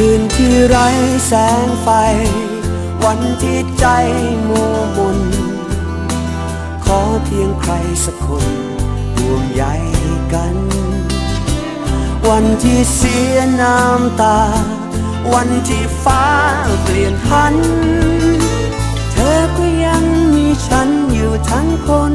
คืนที่ไร้แสงไฟ วันที่ใจมัวมนขอเพียงใครสักคนห่วงใยกัน วันที่เสียน้ำตา วันที่ฟ้าเปลี่ยนพัน เธอก็ยังมีฉันอยู่ทั้งคน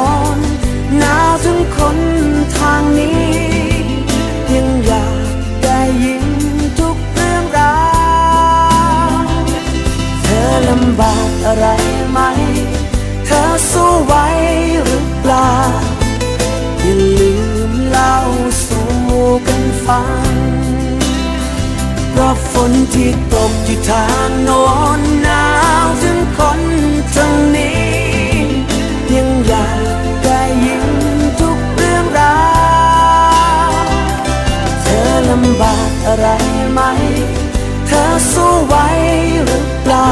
อ อะไรไหม เธอสู้ไหวหรือเปล่า อย่าลืมเล่าสู่กันฟัง เพราะฝนที่ตกที่ทางโน้นหนาวถึงคนตรงนี้ ยังอยากได้ยินทุกเรื่องราว เธอลำบากอะไรไหม เธอสู้ไหวหรือเปล่า